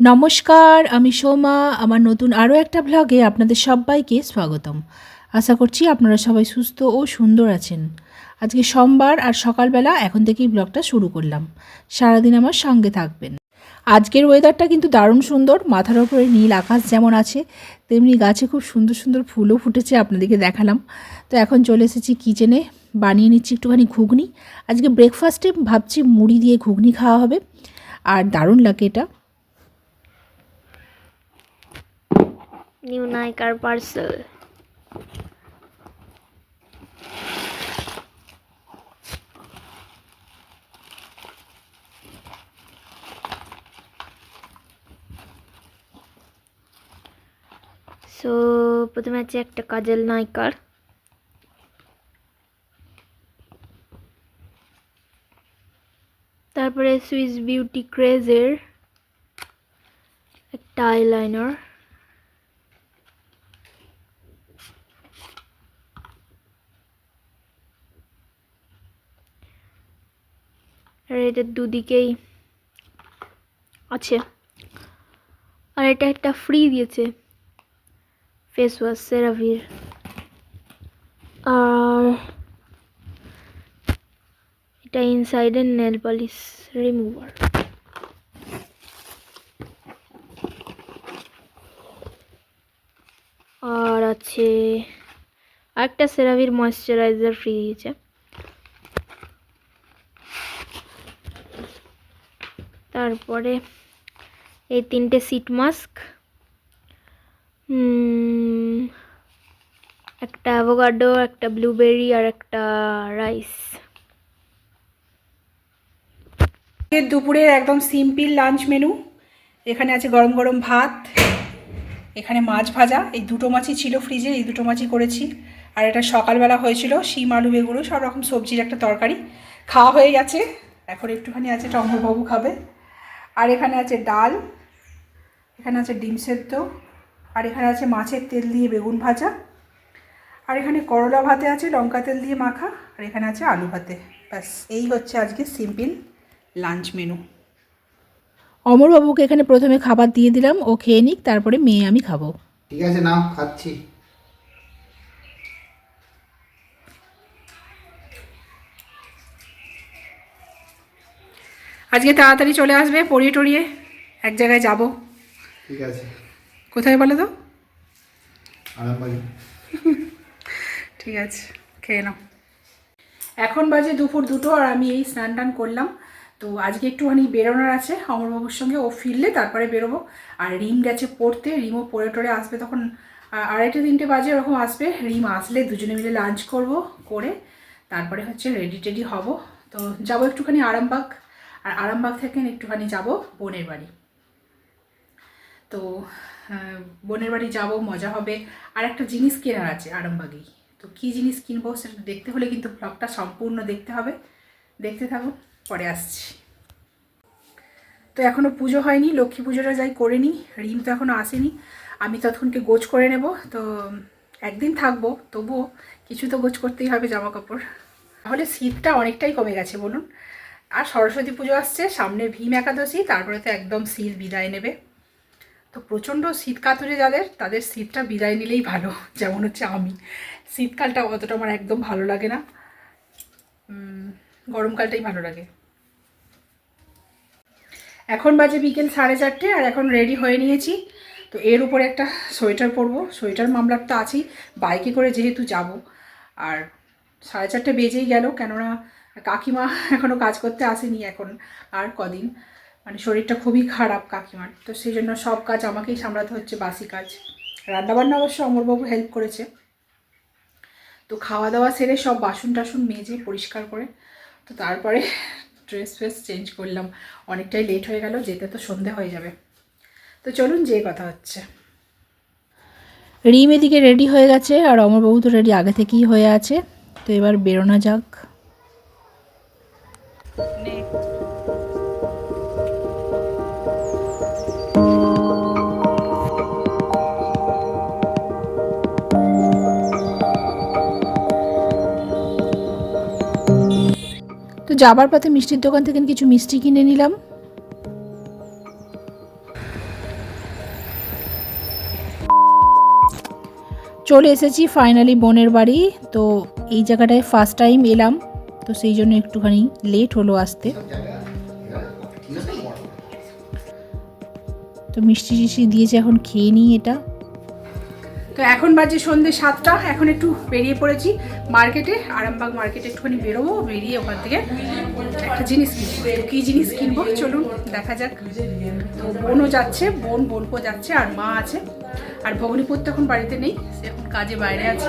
নমস্কার, আমি সোমা। আমার নতুন আরও একটা ব্লগে আপনাদের সবাইকে স্বাগতম। আশা করছি আপনারা সবাই সুস্থ ও সুন্দর আছেন। আজকে সোমবার আর সকালবেলা এখন থেকেই ব্লগটা শুরু করলাম। সারাদিন আমার সঙ্গে থাকবেন। আজকের ওয়েদারটা কিন্তু দারুণ সুন্দর। মাথার ওপরে নীল আকাশ যেমন আছে, তেমনি গাছে খুব সুন্দর সুন্দর ফুলও ফুটেছে আপনাদেরকে দেখালাম। তো এখন চলে এসেছি কিচেনে বানিয়ে নিচ্ছি একটুখানি ঘুগনি। আজকে ব্রেকফাস্টে ভাবছি মুড়ি দিয়ে ঘুগনি খাওয়া হবে। আর দারুণ লাগে এটা। নিউ নাইকার পার্সেল সো প্রথমে আছে একটা কাজল নাইকার তারপরে সুইস বিউটি ক্রেজের একটা আইলাইনার আর এটা দুদিকেই আছে। আর এটা একটা ফ্রি দিয়েছে। ফেস ওয়াশ সেরাভির আর এটা ইনসাইডের নেল পলিশ রিমুভার আর আছে আরেকটা সেরাভির ময়শ্চারাইজার ফ্রি দিয়েছে। তারপরে এই তিনটে সিট মাস্ক একটা অ্যাভোকাডো একটা ব্লুবেরি আর একটা রাইস দুপুরের একদম সিম্পল লাঞ্চ মেনু এখানে আছে গরম গরম ভাত, এখানে মাছ ভাজা। এই দুটো মাছই ছিল ফ্রিজে এই দুটো মাছই করেছি। আর এটা সকালবেলা হয়েছিল শিম, আলু, বেগুনো, সব রকম সবজির একটা তরকারি। খাওয়া হয়ে গেছে। এখন একটুখানি আছে টম্বরবাবু খাবে। আর এখানে আছে ডাল এখানে আছে ডিম সেদ্ধ আর এখানে আছে মাছের তেল দিয়ে বেগুন ভাজা আর এখানে করলা ভাতে আছে লঙ্কা তেল দিয়ে মাখা আর এখানে আছে আলু ভাতে। ব্যাস এই হচ্ছে আজকে সিম্পল লাঞ্চ মেনু। অমরবাবুকে এখানে প্রথমে খাবার দিয়ে দিলাম ও খেয়ে নিক তারপরে মেয়ে আমি খাব। ঠিক আছে নাও খাচ্ছি। আজকে তাড়াতাড়ি চলে আসবে পড়িয়ে টড়িয়ে এক জায়গায় যাব। ঠিক আছে। কোথায় বলো তো? ঠিক আছে খেয়ে নাও। এখন বাজে দুপুর দুটো আর আমি এই স্নান টান করলাম। তো আজকে একটুখানি বেরোনোর আছে অমরবাবুর সঙ্গে ও ফিরলে তারপরে বেরোবো। আর রিম গেছে পড়তে রিমও পড়ে টড়ে আসবে তখন আড়াইটে তিনটে বাজে ওরকম আসবে। রিম আসলে দুজনে মিলে লাঞ্চ করব করে তারপরে হচ্ছে রেডি টেডি হব। তো যাব একটুখানি আরামবাগ। আর আরামবাগ থেকে একটুখানি যাব বোনের বাড়ি। তো বোনের বাড়ি যাব, মজা হবে। আর একটা জিনিস কেনার আছে আরামবাগেই। তো কী জিনিস কিনবো সেটা দেখতে হলে কিন্তু ব্লগটা সম্পূর্ণ দেখতে হবে। দেখতে থাকুন পরে আসছি। তো এখনও পুজো হয়নি, লক্ষ্মী পুজোটা যাই করে নিই। রিম তো এখনও আসেনি। আমি ততক্ষণকে গোছ করে নেব। তো একদিন থাকব, তবুও কিছু তো গোছ করতেই হবে জামা কাপড় তাহলে শীতটা অনেকটাই কমে গেছে, বলুন। আর সরস্বতী পুজো আসছে, সামনে ভীম একাদশী, তারপরে তো একদম শীত বিদায় নেবে। তো প্রচণ্ড শীত কাতুরে যাদের, তাদের শীতটা বিদায় নিলেই ভালো, যেমন হচ্ছে আমি। শীতকালটা অতটা আমার একদম ভালো লাগে না। গরমকালটাই ভালো লাগে। এখন বাজে বিকেল সাড়ে চারটে, আর এখন রেডি হয়ে নিয়েছি। তো এর উপরে একটা সোয়েটার পরবো। সোয়েটার মামলার তো আছেই। বাইকে করে যেহেতু যাব। আর সাড়ে চারটে বেজেই গেল, কেননা কাকিমা এখনও কাজ করতে আসেনি এখন আর কদিন। মানে শরীরটা খুবই খারাপ কাকিমার। তো সেই জন্য সব কাজ আমাকেই সামলাতে হচ্ছে, বাসি কাজ। রান্নাবান্না অবশ্য অমরবাবু হেল্প করেছে। তো খাওয়া দাওয়া সেরে সব বাসন টাসন মেজে পরিষ্কার করে, তো তারপরে ড্রেস ফ্রেস চেঞ্জ করলাম। অনেকটাই লেট হয়ে গেল, যেতে তো সন্ধে হয়ে যাবে। তো চলুন যে কথা হচ্ছে। রিম এদিকে রেডি হয়ে গেছে, আর অমরবাবু তো রেডি আগে থেকেই হয়ে আছে। তো এবার বেরোনো যাক। যাবার পথে মিষ্টির দোকান থেকে কিছু মিষ্টি কিনে নিলাম। চলে এসেছি ফাইনালি বোনের বাড়ি। তো এই জায়গাটায় ফার্স্ট টাইম এলাম। তো সেই জন্য একটুখানি লেট হলো আসতে। তো মিষ্টি টিষ্টি দিয়েছে, এখন খেয়ে নিই এটা। তো এখন বাজে সন্ধে সাতটা, এখন একটু বেরিয়ে পড়েছি মার্কেটে আরামবাগ মার্কেটে একটুখানি বেরোবো, বেরিয়ে ওখান থেকে একটা জিনিস কিনবো। কী জিনিস কিনবো? চলুন দেখা যাক। তো বোনও যাচ্ছে, বোন বোনপো যাচ্ছে, আর মা আছে। আর ভগ্নিপুর তো এখন বাড়িতে নেই এখন কাজে বাইরে আছে।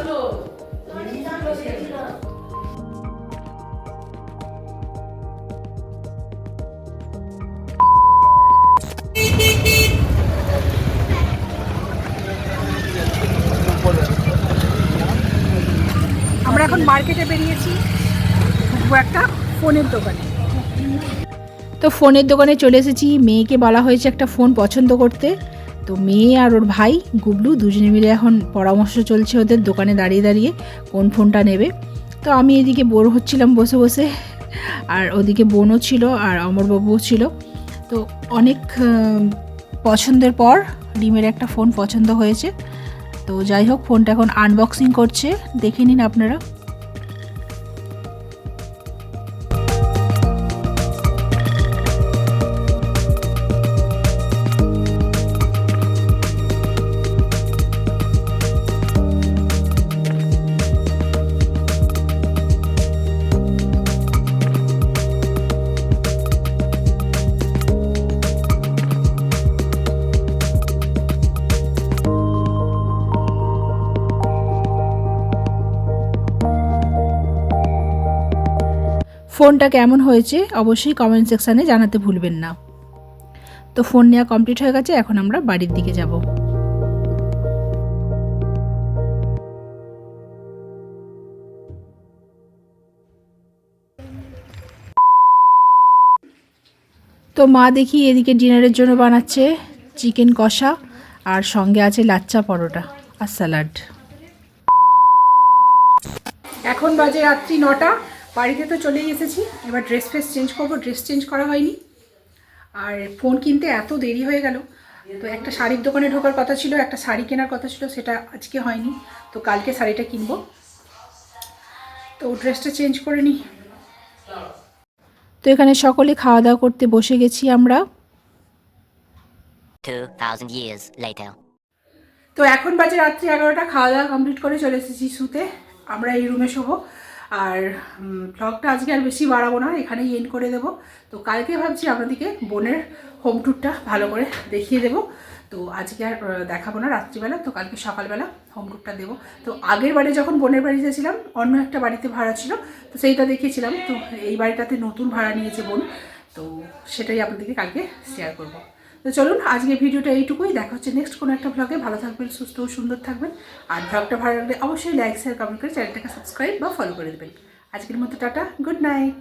আমরা এখন মার্কেটে বেরিয়েছি একটা ফোনের দোকানে। তো ফোনের দোকানে চলে এসেছি। মেয়েকে বলা হয়েছে একটা ফোন পছন্দ করতে। তো মেয়ে আর ওর ভাই গুবলু দুজনে মিলে এখন পরামর্শ চলছে ওদের দোকানে দাঁড়িয়ে দাঁড়িয়ে কোন ফোনটা নেবে। তো আমি এদিকে বোর হচ্ছিলাম বসে বসে, আর ওদিকে বোনও ছিল আর অমরবাবুও ছিল। তো অনেক পছন্দের পর ডিমের একটা ফোন পছন্দ হয়েছে। তো যাই হোক ফোনটা এখন আনবক্সিং করছে। দেখে নিন আপনারা। ফোনটা কেমন হয়েছে অবশ্যই কমেন্ট সেকশানে জানাতে ভুলবেন না। তো ফোন নেওয়া কমপ্লিট হয়ে গেছে, এখন আমরা বাড়ির দিকে যাব। তো মা দেখি এদিকে ডিনারের জন্য বানাচ্ছে চিকেন কষা, আর সঙ্গে আছে লাচ্চা পরোটা আর স্যালাড। এখন বাজে রাত্রি নটা। বাড়িতে তো চলেই এসেছি। এবার ড্রেস ফ্রেস চেঞ্জ করব। ড্রেস চেঞ্জ করা হয়নি। আর ফোন কিনতে এত দেরি হয়ে গেল। তো একটা শাড়ির দোকানে ঢোকার কথা ছিল একটা শাড়ি কেনার কথা ছিল সেটা আজকে হয়নি। তো কালকে শাড়িটা কিনবো। তো ড্রেসটা চেঞ্জ করে নিই। তো এখানে সকলে খাওয়া দাওয়া করতে বসে গেছি আমরা। 2,000 years তো এখন বাজে রাত্রি এগারোটা। খাওয়া দাওয়া কমপ্লিট করে চলে এসেছি শুতে। আমরা এই রুমে শোবো। আর ব্লগটা আজকে আর বেশি বাড়াবো না, এখানেই এন্ড করে দেবো। তো কালকে ভাবছি আপনাদেরকে বোনের হোম ট্যুরটা ভালো করে দেখিয়ে দেবো। তো আজকে আর দেখাবো না রাত্রিবেলা, তো কালকে সকালবেলা হোম ট্যুরটা দেবো। তো আগের বাড়ি যখন বোনের বাড়ি ছিলাম অন্য একটা বাড়িতে ভাড়া ছিল, তো সেইটা দেখিয়েছিলাম। তো এই বাড়িটাতে নতুন ভাড়া নিয়েছে বোন, তো সেটাই আপনাদেরকে কালকে শেয়ার করব। তো চলুন আজকে ভিডিওটা এইটুকুই। দেখা হচ্ছে নেক্সট কোনো একটা ভ্লগে ভালো থাকবেন, সুস্থ ও সুন্দর থাকবেন। আর ভ্লগটা ভালো লাগলে অবশ্যই লাইক শেয়ার কমেন্ট করে চ্যানেলটাকে সাবস্ক্রাইব বা ফলো করে দেবেন। আজকের মতো টাটা গুড নাইট